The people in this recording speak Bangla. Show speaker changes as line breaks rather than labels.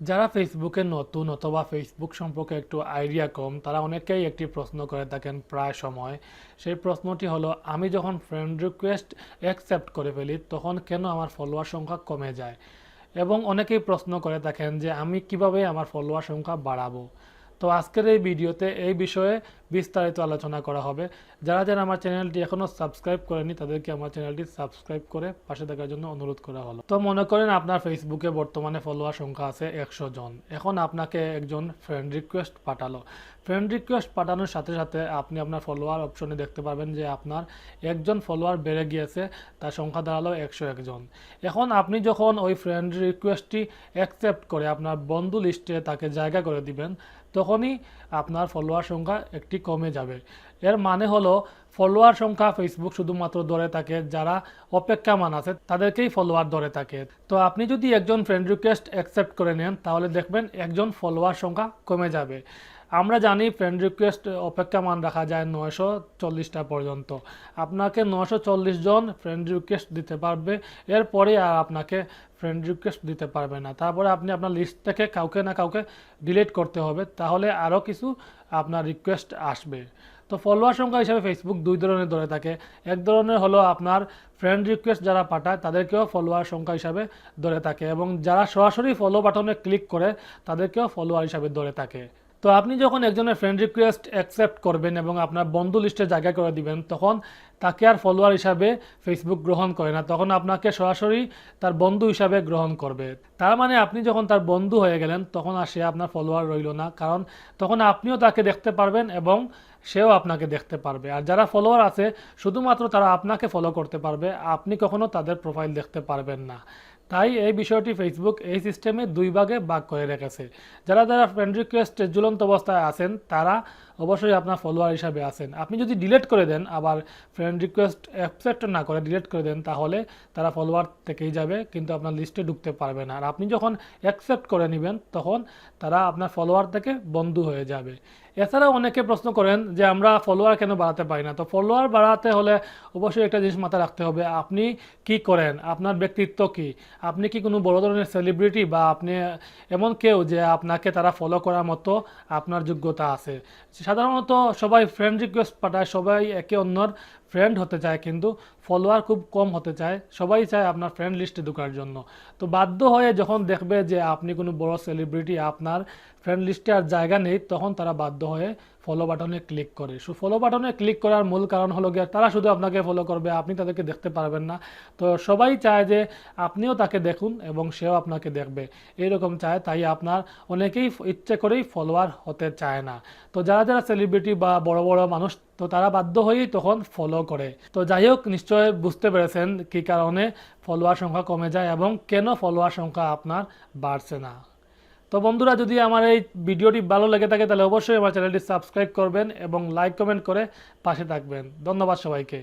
যারা ফেসবুকে নতুন অথবা ফেসবুক সম্পর্কে একটু আইডিয়া কম, তারা অনেকেই একটি প্রশ্ন করে থাকেন প্রায় সময়। সেই প্রশ্নটি হলো, আমি যখন ফ্রেন্ড রিকোয়েস্ট অ্যাকসেপ্ট করে ফেলি, তখন কেন আমার ফলোয়ার সংখ্যা কমে যায়? এবং অনেকেই প্রশ্ন করে থাকেন যে, আমি কীভাবে আমার ফলোয়ার সংখ্যা বাড়াবো? তো আজকের এই ভিডিওতে এই বিষয়ে বিস্তারিত আলোচনা করা হবে। যারা যারা আমার চ্যানেলটি এখনও সাবস্ক্রাইব করেনি তাদেরকে আমার চ্যানেলটি সাবস্ক্রাইব করে পাশে থাকার জন্য অনুরোধ করা হলো। তো মনে করেন আপনার ফেসবুকে বর্তমানে ফলোয়ার সংখ্যা আছে একশো জন। এখন আপনাকে একজন ফ্রেন্ড রিকোয়েস্ট পাঠালো। ফ্রেন্ড রিকোয়েস্ট পাঠানোর সাথে সাথে আপনি আপনার ফলোয়ার অপশনে দেখতে পারবেন যে আপনার একজন ফলোয়ার বেড়ে গিয়েছে, তার সংখ্যা দাঁড়াল একশো একজন এখন আপনি যখন ওই ফ্রেন্ড রিকোয়েস্টটি অ্যাকসেপ্ট করে আপনার বন্ধু লিস্টে তাকে জায়গা করে দিবেন, তখনই আপনার ফলোয়ার সংখ্যা একটি কমে যাবে। এর মানে হলো ফলোয়ার সংখ্যা ফেসবুক শুধুমাত্র ধরে থাকে, যারা অপেক্ষা মান আছে, তাদেরকেই ফলোয়ার ধরে থাকে। তো আপনি যদি একজন ফ্রেন্ড রিকোয়েস্ট অ্যাকসেপ্ট করে নেন, তাহলে দেখবেন একজন ফলোয়ার সংখ্যা কমে যাবে। আমরা জানি ফ্রেন্ড রিকোয়েস্ট অপেক্ষামান রাখা যায় নয়শো চল্লিশটা পর্যন্ত। আপনাকে নশো চল্লিশ জন ফ্রেন্ড রিকোয়েস্ট দিতে পারবে, এরপরে আর আপনাকে ফ্রেন্ড রিকোয়েস্ট দিতে পারবে না। তারপরে আপনি আপনার লিস্ট থেকে কাউকে না কাউকে ডিলিট করতে হবে, তাহলে আরও কিছু আপনার রিকোয়েস্ট আসবে। তো ফলোয়ার সংখ্যা হিসাবে ফেসবুক দুই ধরনের ধরে থাকে। এক ধরনের হলো আপনার ফ্রেন্ড রিকোয়েস্ট যারা পাঠায়, তাদেরকেও ফলোয়ার সংখ্যা হিসাবে ধরে থাকে এবং যারা সরাসরি ফলো বাটনে ক্লিক করে, তাদেরকেও ফলোয়ার হিসাবে ধরে থাকে। তো আপনি যখন একজনের ফ্রেন্ড রিকোয়েস্ট অ্যাকসেপ্ট করবেন এবং আপনার বন্ধু লিস্টে জায়গা করে দিবেন, তখন তাকে আর ফলোয়ার হিসাবে ফেসবুক গ্রহণ করে না। তখন আপনাকে সরাসরি তার বন্ধু হিসাবে গ্রহণ করবে। তার মানে আপনি যখন তার বন্ধু হয়ে গেলেন, তখন আর সে আপনার ফলোয়ার রইল না। কারণ তখন আপনিও তাকে দেখতে পারবেন এবং সেও আপনাকে দেখতে পারবে। আর যারা ফলোয়ার আছে, শুধুমাত্র তারা আপনাকে ফলো করতে পারবে। আপনি কখনো তাদের প্রোফাইল দেখতে পারবেন না। তাই এই বিষয়টি ফেসবুক এই সিস্টেমে দুই ভাগে ভাগ করে রেখেছে। যারা যারা ফ্রেন্ড রিকোয়েস্ট ঝুলন্ত অবস্থায় আছেন, তারা অবশ্যই আপনার ফলোয়ার হিসাবে আছেন। আপনি যদি ডিলেট করে দেন, আবার ফ্রেন্ড রিকোয়েস্ট অ্যাকসেপ্ট না করে ডিলেট করে দেন, তাহলে তারা ফলোয়ার থেকেই যাবে, কিন্তু আপনার লিস্টে ঢুকতে পারবে না। আর আপনি যখন অ্যাকসেপ্ট করে নেবেন, তখন তারা আপনার ফলোয়ার থেকে বন্ধু হয়ে যাবে। এছাড়াও অনেকে প্রশ্ন করেন যে আমরা ফলোয়ার কেন বাড়াতে পারি না? তো ফলোয়ার বাড়াতে হলে অবশ্যই একটা জিনিস মাথায় রাখতে হবে। আপনি কি করেন? আপনার ব্যক্তিত্ব কি? আপনি কি কোনো বড় ধরনের সেলিব্রিটি বা আপনি এমন কেউ যে আপনাকে তারা ফলো করার মতো আপনার যোগ্যতা আছে? সাধারণত সবাই ফ্রেন্ড রিকোয়েস্ট পাঠায়, সবাই একে অন্যর ফ্রেন্ড হতে চায় কিন্তু ফলোয়ার খুব কম হতে চায়। সবাই চায় আপনার ফ্রেন্ড লিস্টে ঢোকার জন্য। তো বাধ্য হয়ে যখন দেখবে যে আপনি কোনো বড় সেলিব্রিটি আপনার ফ্রেন্ড লিস্টে আর জায়গা নেই, তখন তারা বাধ্য হয়ে ফলো বাটনে ক্লিক করে। সো ফলো বাটনে ক্লিক করার মূল কারণ হলো গিয়ে তারা শুধু আপনাকে ফলো করবে, আপনি তাদেরকে দেখতে পারবেন না। তো সবাই চায় যে আপনিও তাকে দেখুন এবং সেও আপনাকে দেখবে। এইরকম চায়, তাই আপনার অনেকেই ইচ্ছে করেই ফলোয়ার হতে চায় না। তো যারা যারা সেলিব্রিটি বা বড় বড় মানুষ, তো তারা বাধ্য হয়েই তখন ফলো করে। তো যাই হোক নিশ্চয় বুঝতে পেরেছেন কি কারণে ফলোয়ার সংখ্যা কমে যায় এবং কেন ফলোয়ার সংখ্যা আপনার বাড়ছে না। তো বন্ধুরা, যদি আমার এই ভিডিওটি ভালো লেগে থাকে, তাহলে অবশ্যই আমার চ্যানেলটি সাবস্ক্রাইব করবেন এবং লাইক কমেন্ট করে পাশে থাকবেন। ধন্যবাদ সবাইকে।